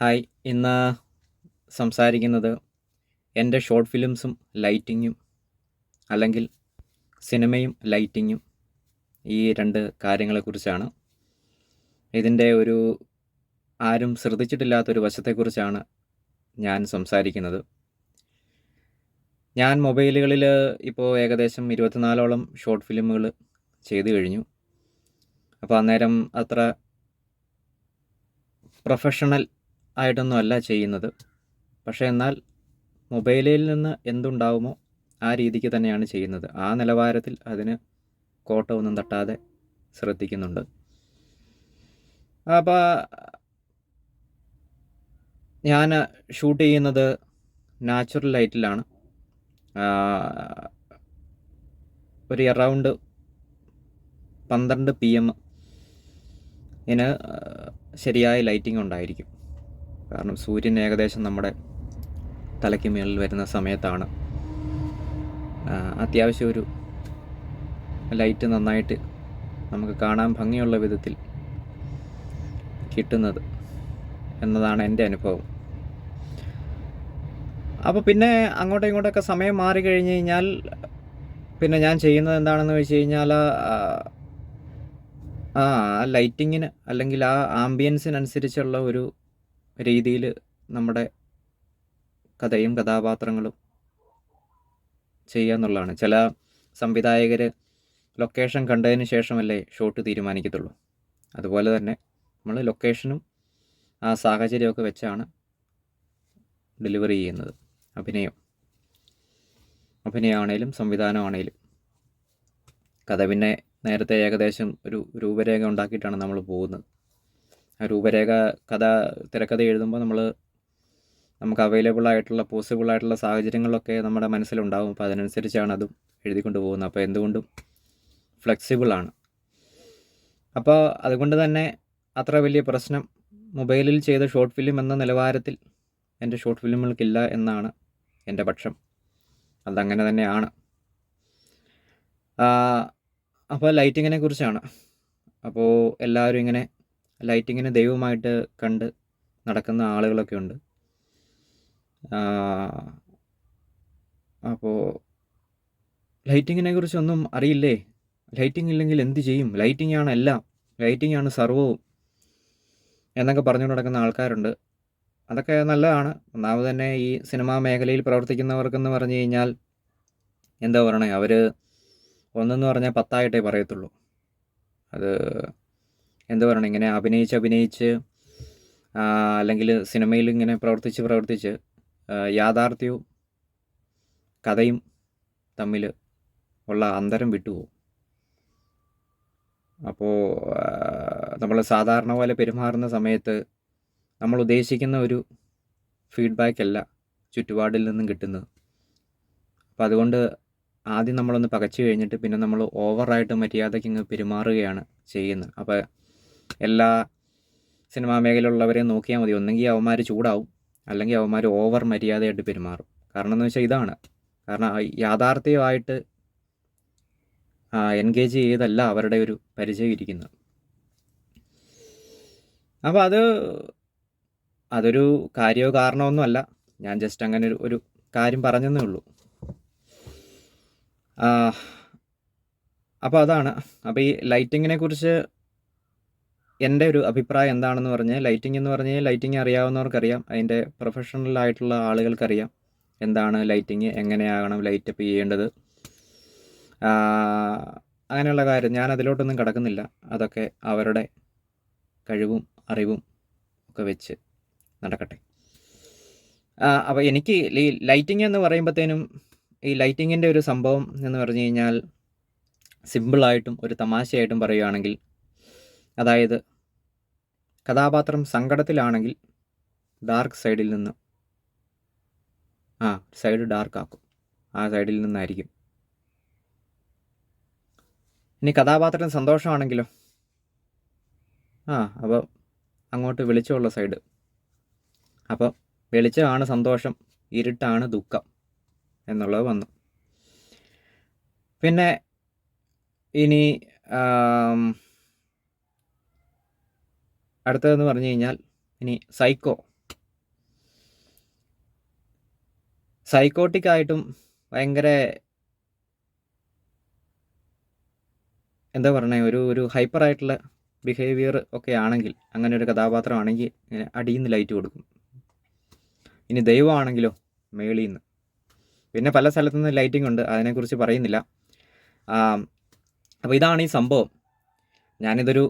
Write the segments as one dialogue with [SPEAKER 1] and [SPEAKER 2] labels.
[SPEAKER 1] Hi. ഇന്ന് സംസാരിക്കുന്നത് എന്റെ ഷോർട്ട് ഫിലിംസും ലൈറ്റിങ്ങും അല്ലെങ്കിൽ സിനിമയും ലൈറ്റിങ്ങും ഈ രണ്ട് കാര്യങ്ങളെക്കുറിച്ചാണ്. ഇതിന്റെ ഒരു ആരും ശ്രദ്ധിച്ചിട്ടില്ലാത്തൊരു വശത്തെക്കുറിച്ചാണ് ഞാൻ സംസാരിക്കുന്നത്. ഞാൻ മൊബൈലുകളിൽ ഇപ്പോൾ ഏകദേശം ഇരുപത്തിനാലോളം ഷോർട്ട് ഫിലിമുകൾ ചെയ്തു കഴിഞ്ഞു. അപ്പോൾ അന്നേരം അത്ര പ്രൊഫഷണൽ ആയിട്ടൊന്നും അല്ല ചെയ്യുന്നത്. പക്ഷേ എന്നാൽ മൊബൈലിൽ നിന്ന് എന്തുണ്ടാവുമോ ആ രീതിക്ക് തന്നെയാണ് ചെയ്യുന്നത്. ആ നിലവാരത്തിൽ അതിന് കോട്ടമൊന്നും തട്ടാതെ ശ്രദ്ധിക്കുന്നുണ്ട്. അപ്പോൾ ഞാൻ ഷൂട്ട് ചെയ്യുന്നത് നാച്ചുറൽ ലൈറ്റിലാണ്. ഒരു അറൗണ്ട് പന്ത്രണ്ട് പി എം ഇതിന് ശരിയായ ലൈറ്റിംഗ് ഉണ്ടായിരിക്കും. കാരണം സൂര്യൻ ഏകദേശം നമ്മുടെ തലയ്ക്ക് മുകളിൽ വരുന്ന സമയത്താണ്. അത്യാവശ്യം ഒരു ലൈറ്റ് നന്നായിട്ട് നമുക്ക് കാണാൻ ഭംഗിയുള്ള വിധത്തിൽ കിട്ടുന്നത് എന്നതാണ് എന്റെ അനുഭവം. അപ്പോൾ പിന്നെ അങ്ങോട്ടും ഇങ്ങോട്ടൊക്കെ സമയം മാറി കഴിഞ്ഞ് കഴിഞ്ഞാൽ പിന്നെ ഞാൻ ചെയ്യുന്നത് എന്താണെന്ന് വെച്ച് കഴിഞ്ഞാൽ ആ ലൈറ്റിങ്ങിന് അല്ലെങ്കിൽ ആ ആംബിയൻസിനനുസരിച്ചുള്ള ഒരു രീതിയിൽ നമ്മുടെ കഥയും കഥാപാത്രങ്ങളും ചെയ്യുക എന്നുള്ളതാണ് ചില സംവിധായകർ ലൊക്കേഷൻ കണ്ടതിന് ശേഷമല്ലേ ഷോട്ട് തീരുമാനിക്കത്തുള്ളൂ. അതുപോലെ തന്നെ നമ്മൾ ലൊക്കേഷനും ആ സാഹചര്യമൊക്കെ വെച്ചാണ് ഡെലിവറി ചെയ്യുന്നത്. അഭിനയം. അഭിനയമാണേലും സംവിധാനമാണേലും. കഥ പിന്നെ നേരത്തെ ഏകദേശം ഒരു രൂപരേഖ ഉണ്ടാക്കിയിട്ടാണ് നമ്മൾ പോകുന്നത്. രൂപരേഖ കഥ തിരക്കഥ എഴുതുമ്പോൾ നമ്മൾ നമുക്ക് അവൈലബിൾ ആയിട്ടുള്ള പോസിബിൾ ആയിട്ടുള്ള സാഹചര്യങ്ങളൊക്കെ നമ്മുടെ മനസ്സിലുണ്ടാകും അപ്പോൾ അതിനനുസരിച്ചാണ് അതും എഴുതിക്കൊണ്ട് പോകുന്നത്. അപ്പോൾ എന്തുകൊണ്ടും ഫ്ലെക്സിബിളാണ് അപ്പോൾ അതുകൊണ്ട് തന്നെ അത്ര വലിയ പ്രശ്നം മൊബൈലിൽ ചെയ്ത ഷോർട്ട് ഫിലിം എന്ന നിലവാരത്തിൽ എന്റെ ഷോർട്ട് ഫിലിമുകൾക്കില്ല എന്നാണ് എന്റെ പക്ഷം. അതങ്ങനെ തന്നെയാണ്. അപ്പോൾ ലൈറ്റിങ്ങിനെ കുറിച്ചാണ്. അപ്പോൾ എല്ലാവരും ഇങ്ങനെ ലൈറ്റിങ്ങിനെ ദൈവമായിട്ട് കണ്ട് നടക്കുന്ന ആളുകളൊക്കെ ഉണ്ട്. അപ്പോൾ ലൈറ്റിങ്ങിനെ കുറിച്ചൊന്നും അറിയില്ലേ? ലൈറ്റിംഗ് ഇല്ലെങ്കിൽ എന്ത് ചെയ്യും? ലൈറ്റിംഗ് ആണ് എല്ലാം. ലൈറ്റിംഗ് ആണ് സർവവും എന്നൊക്കെ പറഞ്ഞു നടക്കുന്ന ആൾക്കാരുണ്ട്. അതൊക്കെ നല്ലതാണ്. ഒന്നാമത് തന്നെ ഈ സിനിമാ മേഖലയിൽ പ്രവർത്തിക്കുന്നവർക്കെന്ന് പറഞ്ഞു കഴിഞ്ഞാൽ എന്താ പറയണേ? അവർ ഒന്നെന്ന് പറഞ്ഞാൽ പത്തായിട്ടേ പറയത്തുള്ളൂ. അത് എന്ത് പറയണം ഇങ്ങനെ അഭിനയിച്ച് അഭിനയിച്ച് അല്ലെങ്കിൽ സിനിമയിൽ ഇങ്ങനെ പ്രവർത്തിച്ച് പ്രവർത്തിച്ച് യാഥാർത്ഥ്യവും കഥയും തമ്മിൽ ഉള്ള അന്തരം വിട്ടുപോകും അപ്പോൾ നമ്മൾ സാധാരണ പോലെ പെരുമാറുന്ന സമയത്ത് നമ്മൾ ഉദ്ദേശിക്കുന്ന ഒരു ഫീഡ്ബാക്ക് അല്ല ചുറ്റുപാടിൽ നിന്നും കിട്ടുന്നത്. അപ്പം അതുകൊണ്ട് ആദ്യം നമ്മളൊന്ന് പകച്ചു കഴിഞ്ഞിട്ട് പിന്നെ നമ്മൾ ഓവറായിട്ട് മര്യാദയ്ക്ക് ഇങ്ങ് പെരുമാറുകയാണ് ചെയ്യുന്നത്. അപ്പോൾ എല്ലാ സിനിമാ മേഖലയിലുള്ളവരെയും നോക്കിയാൽ മതി. ഒന്നെങ്കിൽ അവന്മാർ ചൂടാവും. അല്ലെങ്കിൽ അവന്മാർ ഓവർ മര്യാദയായിട്ട് പെരുമാറും. കാരണം എന്ന് വെച്ചാൽ ഇതാണ്. കാരണം യാഥാർത്ഥ്യമായിട്ട് എൻഗേജ് ചെയ്തല്ല അവരുടെ ഒരു പരിചയം ഇരിക്കുന്നത്. അപ്പോൾ അത് അതൊരു കാര്യമോ കാരണമൊന്നുമല്ല ഞാൻ ജസ്റ്റ് അങ്ങനെ ഒരു ഒരു കാര്യം പറഞ്ഞതേ ഉള്ളൂ. അപ്പോൾ അതാണ്. അപ്പോൾ ഈ ലൈറ്റിങ്ങിനെ കുറിച്ച് എന്റെ ഒരു അഭിപ്രായം എന്താണെന്ന് പറഞ്ഞാൽ ലൈറ്റിംഗ് എന്ന് പറഞ്ഞാൽ ലൈറ്റിംഗ് അറിയാവുന്നവർക്കറിയാം. അതിന്റെ പ്രൊഫഷണലായിട്ടുള്ള ആളുകൾക്കറിയാം. എന്താണ് ലൈറ്റിംഗ് എങ്ങനെയാകണം ലൈറ്റപ്പ് ചെയ്യേണ്ടത്. അങ്ങനെയുള്ള കാര്യം ഞാൻ അതിലോട്ടൊന്നും കിടക്കുന്നില്ല. അതൊക്കെ അവരുടെ കഴിവും അറിവും ഒക്കെ വെച്ച് നടക്കട്ടെ. അപ്പോൾ എനിക്ക് ഈ ലൈറ്റിംഗ് എന്ന് പറയുമ്പോഴത്തേനും ഈ ലൈറ്റിങ്ങിന്റെ ഒരു സംഭവം എന്ന് പറഞ്ഞു കഴിഞ്ഞാൽ സിമ്പിളായിട്ടും ഒരു തമാശയായിട്ടും പറയുകയാണെങ്കിൽ അതായത് കഥാപാത്രം സങ്കടത്തിലാണെങ്കിൽ ഡാർക്ക് സൈഡിൽ നിന്ന്. ആ സൈഡ് ഡാർക്ക് ആക്കും. ആ സൈഡിൽ നിന്നായിരിക്കും. ഇനി കഥാപാത്രം സന്തോഷമാണെങ്കിലോ? ആ അപ്പോൾ അങ്ങോട്ട് വെളിച്ചമുള്ള സൈഡ് അപ്പോൾ വെളിച്ചമാണ് സന്തോഷം ഇരുട്ടാണ് ദുഃഖം എന്നുള്ളത് വന്നു. പിന്നെ ഇനി അടുത്തതെന്ന് പറഞ്ഞു കഴിഞ്ഞാൽ ഇനി സൈക്കോ സൈക്കോട്ടിക് ആയിട്ടും ഭയങ്കര എന്താ പറയണേ ഒരു ഒരു ഹൈപ്പർ ആയിട്ടുള്ള ബിഹേവിയർ ഒക്കെ ആണെങ്കിൽ അങ്ങനെ ഒരു കഥാപാത്രമാണെങ്കിൽ ഇങ്ങനെ അടിയിൽ നിന്ന് ലൈറ്റ് കൊടുക്കും. ഇനി ദൈവമാണെങ്കിലോ മേളിൽ നിന്ന് പിന്നെ പല സ്ഥലത്തു നിന്ന് ലൈറ്റിംഗ് ഉണ്ട് അതിനെക്കുറിച്ച് പറയുന്നില്ല. അപ്പോൾ ഇതാണ് ഈ സംഭവം. ഞാനിതൊരു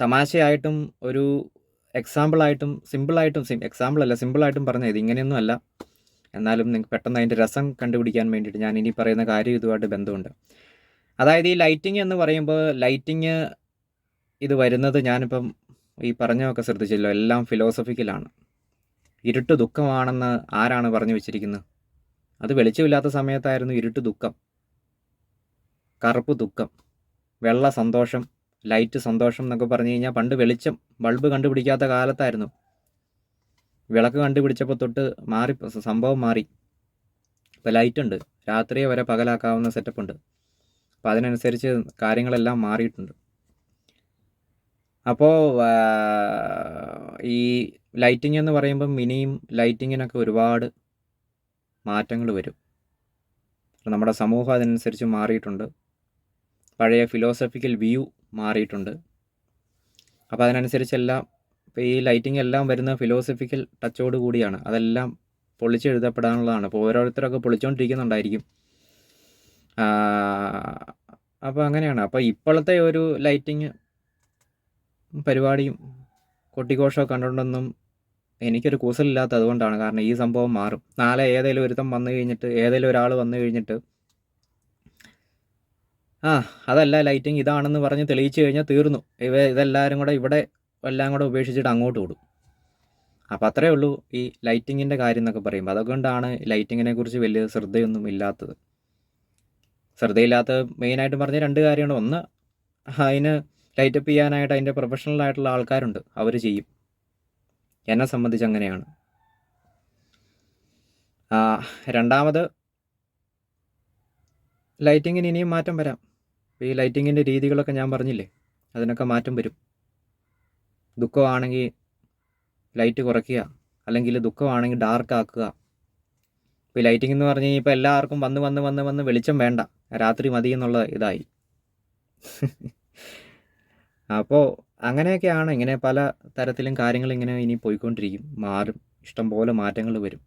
[SPEAKER 1] തമാശയായിട്ടും ഒരു എക്സാമ്പിളായിട്ടും സിമ്പിളായിട്ടും സിം എക്സാമ്പിളല്ല സിമ്പിളായിട്ടും പറഞ്ഞത് ഇങ്ങനെയൊന്നും അല്ല. എന്നാലും നിങ്ങൾക്ക് പെട്ടെന്ന് അതിന്റെ രസം കണ്ടുപിടിക്കാൻ വേണ്ടിയിട്ട് ഞാൻ ഇനി പറയുന്ന കാര്യം ഇതുമായിട്ട് ബന്ധമുണ്ട്. അതായത് ഈ ലൈറ്റിംഗ് എന്ന് പറയുമ്പോൾ ലൈറ്റിംഗ് ഇത് വരുന്നത് ഞാനിപ്പം ഈ പറഞ്ഞതൊക്കെ ശ്രദ്ധിച്ചല്ലോ എല്ലാം ഫിലോസഫിക്കലാണ് ഇരുട്ട് ദുഃഖമാണെന്ന് ആരാണ് പറഞ്ഞു വെച്ചിരിക്കുന്നത്? അത് വെളിച്ചമില്ലാത്ത സമയത്തായിരുന്നു ഇരുട്ട് ദുഃഖം. കറുപ്പ് ദുഃഖം. വെള്ള സന്തോഷം. ലൈറ്റ് സന്തോഷം എന്നൊക്കെ പറഞ്ഞു കഴിഞ്ഞാൽ പണ്ട് വെളിച്ചം ബൾബ് കണ്ടുപിടിക്കാത്ത കാലത്തായിരുന്നു. വിളക്ക് കണ്ടുപിടിച്ചപ്പോൾ തൊട്ട് മാറി സംഭവം മാറി. ഇപ്പോൾ ലൈറ്റ് ഉണ്ട് രാത്രിയെ വരെ പകലാക്കാവുന്ന സെറ്റപ്പ് ഉണ്ട് അപ്പോൾ അതിനനുസരിച്ച് കാര്യങ്ങളെല്ലാം മാറിയിട്ടുണ്ട്. അപ്പോൾ ഈ ലൈറ്റിംഗ് എന്ന് പറയുമ്പം ഇനിയും ലൈറ്റിങ്ങിനൊക്കെ ഒരുപാട് മാറ്റങ്ങൾ വരും. നമ്മുടെ സമൂഹം അതിനനുസരിച്ച് മാറിയിട്ടുണ്ട്. പഴയ ഫിലോസഫിക്കൽ വ്യൂ മാറിയിട്ടുണ്ട്. അപ്പോൾ അതിനനുസരിച്ചെല്ലാം ഇപ്പോൾ ഈ ലൈറ്റിംഗ് എല്ലാം വരുന്ന ഫിലോസഫിക്കൽ ടച്ചോട് കൂടിയാണ്. അതെല്ലാം പൊളിച്ചെഴുതപ്പെടാനുള്ളതാണ് അപ്പോൾ ഓരോരുത്തരൊക്കെ പൊളിച്ചുകൊണ്ടിരിക്കുന്നുണ്ടായിരിക്കും അപ്പോൾ അങ്ങനെയാണ്. അപ്പോൾ ഇപ്പോഴത്തെ ഒരു ലൈറ്റിങ് പരിപാടിയും കൊട്ടിഘോഷമൊക്കെ കണ്ടുകൊണ്ടൊന്നും എനിക്കൊരു കൂസലില്ലാത്ത അതുകൊണ്ടാണ് കാരണം ഈ സംഭവം മാറും. നാളെ ഏതെങ്കിലും ഒരുത്തം വന്നു കഴിഞ്ഞിട്ട് ഏതെങ്കിലും ഒരാൾ വന്നു കഴിഞ്ഞിട്ട് ആ അതല്ല ലൈറ്റിംഗ് ഇതാണെന്ന് പറഞ്ഞ് തെളിയിച്ചു കഴിഞ്ഞാൽ തീർന്നു. ഇവ ഇതെല്ലാവരും കൂടെ ഇവിടെ എല്ലാം കൂടെ ഉപേക്ഷിച്ചിട്ട് അങ്ങോട്ട് വിടും അപ്പോൾ അത്രയേ ഉള്ളൂ ഈ ലൈറ്റിങ്ങിന്റെ കാര്യം എന്നൊക്കെ പറയുമ്പോൾ അതുകൊണ്ടാണ് ലൈറ്റിങ്ങിനെ കുറിച്ച് വലിയ ശ്രദ്ധയൊന്നും ഇല്ലാത്തത്. ശ്രദ്ധയില്ലാത്ത മെയിനായിട്ട് പറഞ്ഞ രണ്ട് കാര്യമാണ് ഒന്ന് അതിന് ലൈറ്റപ്പ് ചെയ്യാനായിട്ട് അതിന്റെ പ്രൊഫഷണൽ ആയിട്ടുള്ള ആൾക്കാരുണ്ട്. അവർ ചെയ്യും. എന്നെ സംബന്ധിച്ച് അങ്ങനെയാണ്. രണ്ടാമത് ലൈറ്റിങ്ങിന് ഇനിയും മാറ്റം വരാം. ഈ ലൈറ്റിങ്ങിന്റെ രീതികളൊക്കെ ഞാൻ പറഞ്ഞില്ലേ? അതിനൊക്കെ മാറ്റം വരും. ദുഃഖമാണെങ്കിൽ ലൈറ്റ് കുറയ്ക്കുക. അല്ലെങ്കിൽ ദുഃഖമാണെങ്കിൽ ഡാർക്ക് ആക്കുക. ഇപ്പോൾ ലൈറ്റിംഗ് എന്ന് പറഞ്ഞു കഴിഞ്ഞാൽ ഇപ്പോൾ എല്ലാവർക്കും വന്ന് വന്ന് വന്ന് വന്ന് വെളിച്ചം വേണ്ട. രാത്രി മതി എന്നുള്ള ഇതായി. അപ്പോൾ അങ്ങനെയൊക്കെയാണ് ഇങ്ങനെ പല തരത്തിലും കാര്യങ്ങൾ ഇങ്ങനെ ഇനി പോയിക്കൊണ്ടിരിക്കും. മാറും. ഇഷ്ടം പോലെ മാറ്റങ്ങൾ വരും.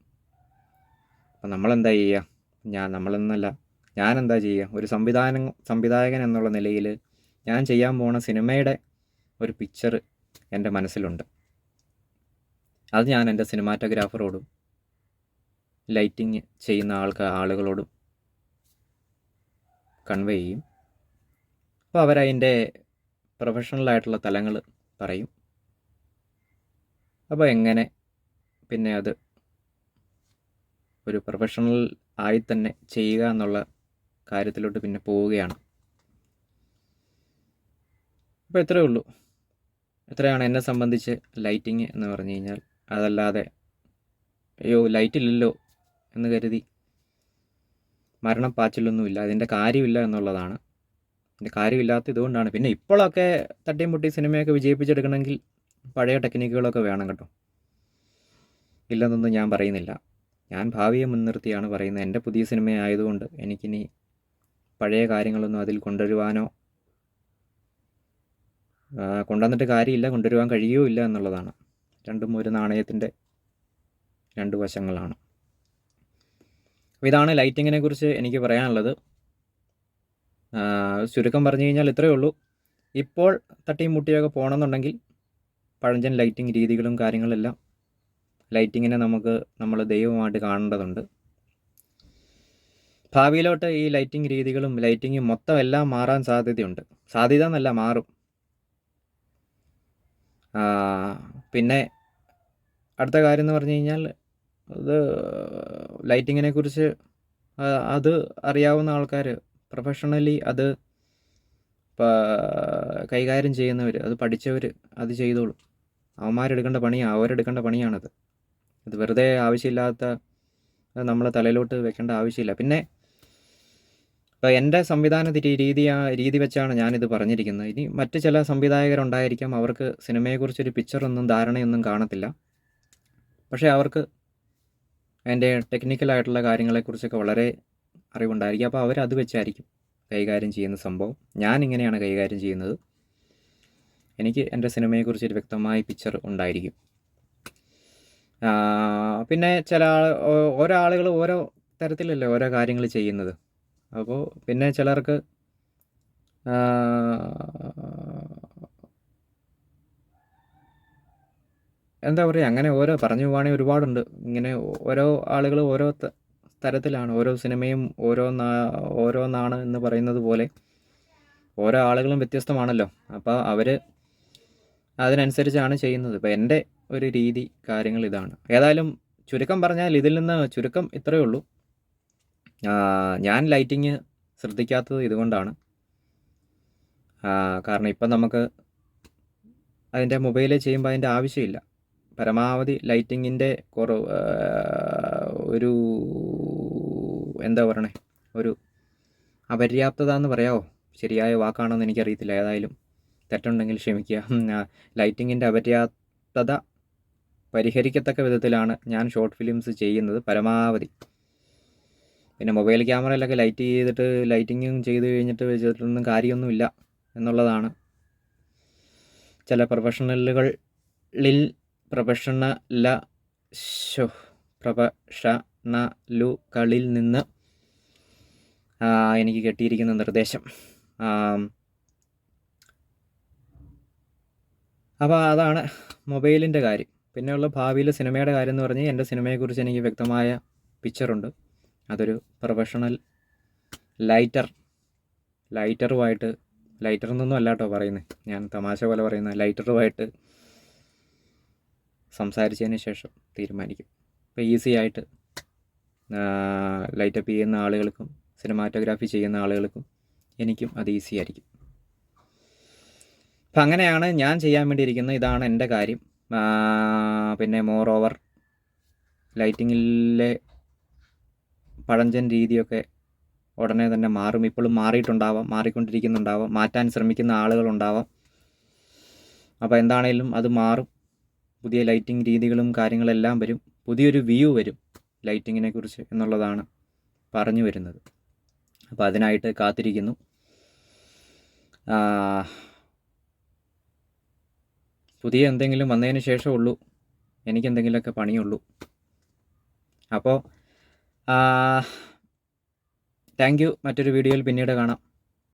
[SPEAKER 1] അപ്പം നമ്മളെന്താ ചെയ്യുക? ഞാൻ നമ്മളെന്നല്ല. ഞാൻ എന്താ ചെയ്യുക ഒരു സംവിധാനം സംവിധായകൻ എന്നുള്ള നിലയിൽ ഞാൻ ചെയ്യാൻ പോണ സിനിമയുടെ ഒരു പിക്ചർ എന്റെ മനസ്സിലുണ്ട്. അത് ഞാൻ എന്റെ സിനിമാറ്റോഗ്രാഫറോടും ലൈറ്റിങ് ചെയ്യുന്ന ആൾക്ക് ആളുകളോടും കൺവേ ചെയ്യും. അപ്പോൾ അവരതിന്റെ പ്രൊഫഷണലായിട്ടുള്ള തലങ്ങൾ പറയും. അപ്പോൾ എങ്ങനെ പിന്നെ അത് ഒരു പ്രൊഫഷണൽ ആയി തന്നെ ചെയ്യുക എന്നുള്ള കാര്യത്തിലോട്ട് പിന്നെ പോവുകയാണ്. അപ്പോൾ ഇത്രയേ ഉള്ളൂ. എത്രയാണ് എന്നെ സംബന്ധിച്ച് ലൈറ്റിങ് എന്ന് പറഞ്ഞു കഴിഞ്ഞാൽ. അതല്ലാതെ അയ്യോ ലൈറ്റില്ലല്ലോ എന്ന് കരുതി മരണം പാച്ചിലൊന്നുമില്ല. അതിന്റെ കാര്യമില്ല എന്നുള്ളതാണ്. അതിന്റെ കാര്യമില്ലാത്ത ഇതുകൊണ്ടാണ് പിന്നെ ഇപ്പോഴൊക്കെ തട്ടിയും പൊട്ടി സിനിമയൊക്കെ വിജയിപ്പിച്ചെടുക്കണമെങ്കിൽ പഴയ ടെക്നിക്കുകളൊക്കെ വേണം കേട്ടോ. ഇല്ലെന്നൊന്നും ഞാൻ പറയുന്നില്ല. ഞാൻ ഭാവിയെ മുൻനിർത്തിയാണ് പറയുന്നത്. എന്റെ പുതിയ സിനിമ ആയതുകൊണ്ട് എനിക്കിനി പഴയ കാര്യങ്ങളൊന്നും അതിൽ കൊണ്ടുവരുവാനോ കൊണ്ടുവന്നിട്ട് കാര്യമില്ല കൊണ്ടുവരുവാൻ ഇല്ല എന്നുള്ളതാണ്. രണ്ടും ഒരു നാണയത്തിന്റെ രണ്ട് വശങ്ങളാണ്. അപ്പോൾ ഇതാണ് ലൈറ്റിങ്ങിനെ കുറിച്ച് എനിക്ക് പറയാനുള്ളത്. ചുരുക്കം പറഞ്ഞു കഴിഞ്ഞാൽ ഇത്രയേ ഉള്ളൂ. ഇപ്പോൾ തട്ടിയും മുട്ടിയൊക്കെ പോകണമെന്നുണ്ടെങ്കിൽ പഴഞ്ചൻ ലൈറ്റിംഗ് രീതികളും കാര്യങ്ങളെല്ലാം ലൈറ്റിങ്ങിനെ നമുക്ക് നമ്മൾ ദൈവമായിട്ട് കാണേണ്ടതുണ്ട്. ഭാവിയിലോട്ട് ഈ ലൈറ്റിംഗ് രീതികളും ലൈറ്റിങ്ങും മൊത്തം എല്ലാം മാറാൻ സാധ്യതയുണ്ട്. സാധ്യത എന്നല്ല മാറും. പിന്നെ അടുത്ത കാര്യം എന്ന് പറഞ്ഞു കഴിഞ്ഞാൽ അത് ലൈറ്റിങ്ങിനെ കുറിച്ച് അത് അറിയാവുന്ന ആൾക്കാർ പ്രൊഫഷണലി അത് കൈകാര്യം ചെയ്യുന്നവർ അത് പഠിച്ചവർ അത് ചെയ്തോളും. അവന്മാരെടുക്കേണ്ട പണിയാണ് അവരെടുക്കേണ്ട പണിയാണത്. അത് വെറുതെ ആവശ്യമില്ലാത്ത നമ്മളെ തലയിലോട്ട് വെക്കേണ്ട ആവശ്യമില്ല. പിന്നെ ഇപ്പോൾ എന്റെ സംവിധാന രീതി രീതി വെച്ചാണ് ഞാനിത് പറഞ്ഞിരിക്കുന്നത്. ഇനി മറ്റ് ചില സംവിധായകരുണ്ടായിരിക്കാം. അവർക്ക് സിനിമയെക്കുറിച്ചൊരു പിക്ചറൊന്നും ധാരണയൊന്നും കാണത്തില്ല. പക്ഷേ അവർക്ക് അതിന്റെ ടെക്നിക്കലായിട്ടുള്ള കാര്യങ്ങളെക്കുറിച്ചൊക്കെ വളരെ അറിവുണ്ടായിരിക്കും. അപ്പോൾ അവരത് വെച്ചായിരിക്കും കൈകാര്യം ചെയ്യുന്ന സംഭവം. ഞാൻ ഇങ്ങനെയാണ് കൈകാര്യം ചെയ്യുന്നത്. എനിക്ക് എന്റെ സിനിമയെക്കുറിച്ച് ഒരു വ്യക്തമായ പിക്ചർ ഉണ്ടായിരിക്കും. പിന്നെ ചില ഓരോ ആളുകൾ ഓരോ തരത്തിലല്ലേ ഓരോ കാര്യങ്ങൾ ചെയ്യുന്നത്. അപ്പോൾ പിന്നെ ചിലർക്ക് എന്താ പറയുക അങ്ങനെ ഓരോ പറഞ്ഞു പോവുകയാണെങ്കിൽ ഒരുപാടുണ്ട്. ഇങ്ങനെ ഓരോ ആളുകൾ ഓരോ തരത്തിലാണ്. ഓരോ സിനിമയും ഓരോ ഓരോന്നാണ് എന്ന് പറയുന്നത് പോലെ ഓരോ ആളുകളും വ്യത്യസ്തമാണല്ലോ. അപ്പോൾ അവർ അതിനനുസരിച്ചാണ് ചെയ്യുന്നത്. ഇപ്പോൾ എന്റെ ഒരു രീതി കാര്യങ്ങൾ ഇതാണ്. ഏതായാലും ചുരുക്കം പറഞ്ഞാൽ ഇതിൽ നിന്ന് ചുരുക്കം ഇത്രയേ ഉള്ളൂ. ഞാൻ ലൈറ്റിങ് ശ്രദ്ധിക്കാത്തത് ഇതുകൊണ്ടാണ്. കാരണം ഇപ്പം നമുക്ക് അതിന്റെ മൊബൈലിൽ ചെയ്യുമ്പോൾ അതിന്റെ ആവശ്യമില്ല. പരമാവധി ലൈറ്റിങ്ങിന്റെ കുറവ് ഒരു എന്താ പറയണേ? ഒരു അപര്യാപ്തത എന്ന് പറയാമോ ശരിയായ വാക്കാണോന്ന് എനിക്കറിയത്തില്ല. ഏതായാലും തെറ്റുണ്ടെങ്കിൽ ക്ഷമിക്കുക. ലൈറ്റിങ്ങിന്റെ അപര്യാപ്തത പരിഹരിക്കത്തക്ക വിധത്തിലാണ് ഞാൻ ഷോർട്ട് ഫിലിംസ് ചെയ്യുന്നത്. പരമാവധി. പിന്നെ മൊബൈൽ ക്യാമറയിലൊക്കെ ലൈറ്റ് ചെയ്തിട്ട് ലൈറ്റിങ്ങും ചെയ്ത് കഴിഞ്ഞിട്ട് വെച്ചിട്ടൊന്നും കാര്യമൊന്നുമില്ല എന്നുള്ളതാണ്. ചില പ്രൊഫഷണലുകളിൽ പ്രൊഫഷണല ശോ പ്രൊഫഷണലുകളിൽ നിന്ന് എനിക്ക് കിട്ടിയിരിക്കുന്ന നിർദ്ദേശം. അപ്പോൾ അതാണ് മൊബൈലിന്റെ കാര്യം. പിന്നെയുള്ള ഭാവിയിൽ സിനിമയുടെ കാര്യം എന്ന് പറഞ്ഞാൽ എന്റെ സിനിമയെക്കുറിച്ച് എനിക്ക് വ്യക്തമായ പിക്ചറുണ്ട് അതൊരു പ്രൊഫഷണൽ ലൈറ്റർ ലൈറ്ററുമായിട്ട് ലൈറ്റർ എന്നൊന്നും അല്ല കേട്ടോ പറയുന്നത് ഞാൻ തമാശ പോലെ പറയുന്ന ലൈറ്ററുമായിട്ട് സംസാരിച്ചതിന് ശേഷം തീരുമാനിക്കും. അപ്പോൾ ഈസി ആയിട്ട് ലൈറ്റപ്പ് ചെയ്യുന്ന ആളുകൾക്കും സിനിമാറ്റോഗ്രാഫി ചെയ്യുന്ന ആളുകൾക്കും എനിക്കും അത് ഈസി ആയിരിക്കും. അപ്പം അങ്ങനെയാണ് ഞാൻ ചെയ്യാൻ വേണ്ടിയിരിക്കുന്നത് ഇതാണ് എന്റെ കാര്യം. പിന്നെ മോർ ഓവർ ലൈറ്റിങ്ങിലെ പഴഞ്ചൻ രീതിയൊക്കെ ഉടനെ തന്നെ മാറും. ഇപ്പോഴും മാറിയിട്ടുണ്ടാവാം മാറിക്കൊണ്ടിരിക്കുന്നുണ്ടാവാം മാറ്റാൻ ശ്രമിക്കുന്ന ആളുകളുണ്ടാവാം. അപ്പോൾ എന്താണേലും അത് മാറും. പുതിയ ലൈറ്റിംഗ് രീതികളും കാര്യങ്ങളെല്ലാം വരും. പുതിയൊരു വ്യൂ വരും ലൈറ്റിങ്ങിനെ കുറിച്ച് എന്നുള്ളതാണ് പറഞ്ഞു വരുന്നത്. അപ്പോൾ അതിനായിട്ട് കാത്തിരിക്കുന്നു. പുതിയ എന്തെങ്കിലും വന്നതിന് ശേഷമേ ഉള്ളൂ. എനിക്ക് എന്തെങ്കിലുമൊക്കെ പണിയുള്ളൂ. അപ്പോൾ താങ്ക് യു മറ്റൊരു വീഡിയോയിൽ പിന്നീട് കാണാം.